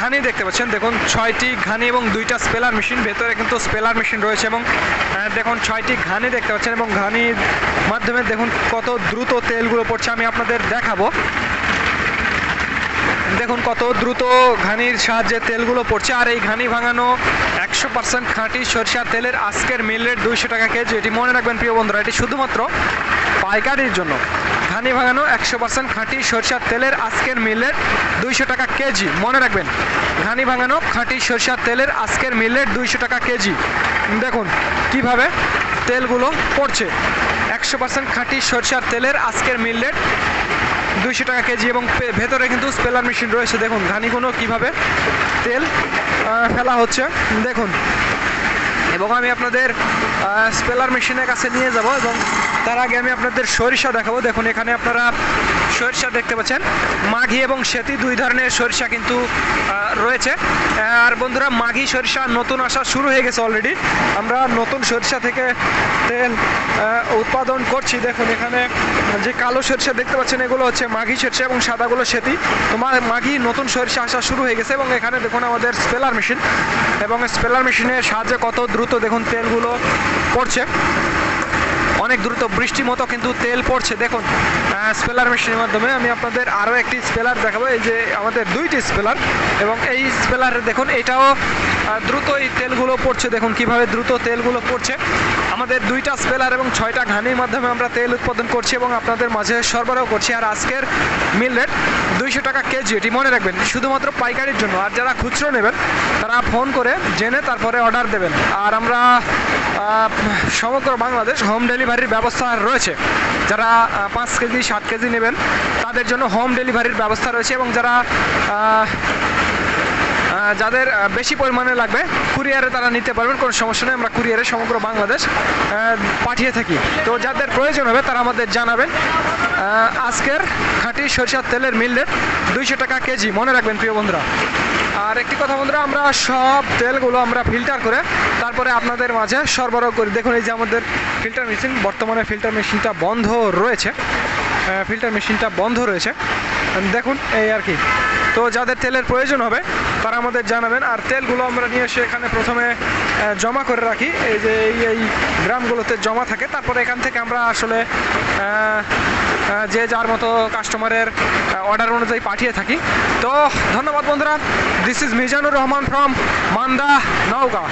ঘানি দেখতে পাচ্ছেন। দেখুন, ছয়টি ঘানি এবং দুইটা স্পেলার মেশিন, ভেতরে কিন্তু স্পেলার মেশিন রয়েছে এবং দেখুন, ছয়টি ঘানি দেখতে পাচ্ছেন এবং ঘানির মাধ্যমে দেখুন কত দ্রুত তেলগুলো পড়ছে। আমি আপনাদের দেখাবো। দেখুন কত দ্রুত ঘানির সাহায্যে তেলগুলো পড়ছে। আর এই ঘানি ভাঙানো একশো পার্সেন্ট খাঁটি সরিষার তেলের আজকের মিল রেট দুইশো টাকা কেজি। এটি মনে রাখবেন প্রিয় বন্ধুরা, এটি শুধুমাত্র পাইকারির জন্য। ঘানি ভাঙানো একশো পার্সেন্ট খাঁটি সরিষার তেলের আজকের মিল রেট দুইশো টাকা কেজি। মনে রাখবেন, ঘানি ভাঙানো খাঁটি সরিষার তেলের আজকের মিল রেট দুইশো টাকা কেজি। দেখুন কীভাবে তেলগুলো পড়ছে। একশো পার্সেন্ট খাঁটি সরিষার তেলের আজকের মিল রেট দুইশো টাকা কেজি এবং ভেতরে কিন্তু স্পেলার মেশিন রয়েছে। দেখুন, ঘানিগুলো কীভাবে তেল ফেলা হচ্ছে। দেখুন। এবং আমি আপনাদের স্পেলার মেশিনের কাছে নিয়ে যাব এবং তার আগে আমি আপনাদের সরিষা দেখাবো। দেখুন, এখানে আপনারা সরিষা দেখতে পাচ্ছেন। মাঘি এবং সেতি দুই ধরনের সরিষা কিন্তু রয়েছে। আর বন্ধুরা, মাঘি সরিষা নতুন আসা শুরু হয়ে গেছে অলরেডি আমরা নতুন সরিষা থেকে তেল উৎপাদন করছি। দেখুন, এখানে যে কালো সরিষা দেখতে পাচ্ছেন, এগুলো হচ্ছে মাঘি সরিষা এবং সাদাগুলো সেতি। তোমার মাঘি নতুন সরিষা আসা শুরু হয়ে গেছে এবং এখানে দেখুন আমাদের স্পেলার মেশিন এবং স্পেলার মেশিনের সাহায্যে কত দ্রুত দেখুন তেলগুলো পড়ছে। অনেক দ্রুত বৃষ্টি মতো কিন্তু তেল পড়ছে। দেখুন স্পেলার মেশিনের মাধ্যমে আমি আপনাদের আরও একটি স্পেলার দেখাবো। এই যে আমাদের দুইটি স্পেলার এবং এই স্পেলার দেখুন, এটাও দ্রুত এই তেলগুলো পড়ছে। দেখুন, কীভাবে দ্রুত তেলগুলো পড়ছে। আমাদের দুইটা স্পেলার এবং ছয়টা ঘানির মাধ্যমে আমরা তেল উৎপাদন করছি এবং আপনাদের মাঝে সরবরাহ করছি। আর আজকের মিল রেট দুইশো টাকা কেজি, এটি মনে রাখবেন, শুধুমাত্র পাইকারির জন্য। আর যারা খুচরো নেবেন, তারা ফোন করে জেনে তারপরে অর্ডার দেবেন। আর আমরা সমগ্র বাংলাদেশ হোম ডেলিভারির ব্যবস্থা রয়েছে। যারা পাঁচ কেজি, সাত কেজি নেবেন, তাদের জন্য হোম ডেলিভারির ব্যবস্থা রয়েছে এবং যারা যাদের বেশি পরিমাণে লাগবে কুরিয়ারে তারা নিতে পারবেন, কোনো সমস্যা নেই, আমরা কুরিয়ারে সমগ্র বাংলাদেশ পাঠিয়ে থাকি। তো যাদের প্রয়োজন হবে, তারা আমাদের জানাবেন। আজকের খাঁটি সরিষার তেলের মিল রেট দুইশো টাকা কেজি। মনে রাখবেন প্রিয় বন্ধুরা। আর একটি কথা বন্ধুরা, আমরা সব তেলগুলো আমরা ফিল্টার করে তারপরে আপনাদের মাঝে সরবরাহ করি। দেখুন, এই যে আমাদের ফিল্টার মেশিন, বর্তমানে ফিল্টার মেশিনটা বন্ধ রয়েছে। ফিল্টার মেশিনটা বন্ধ রয়েছে। দেখুন, এই আর কি। তো যাদের তেলের প্রয়োজন হবে, তারা আমাদের জানাবেন। আর তেলগুলো আমরা নিয়ে এসে এখানে প্রথমে জমা করে রাখি। এই যে এই গ্রামগুলোতে জমা থাকে। তারপরে এখান থেকে আমরা আসলে যে যার মতো কাস্টমারের অর্ডার অনুযায়ী পাঠিয়ে থাকি। তো ধন্যবাদ বন্ধুরা। This is Mizanur Rahman from Manda, Naogaon.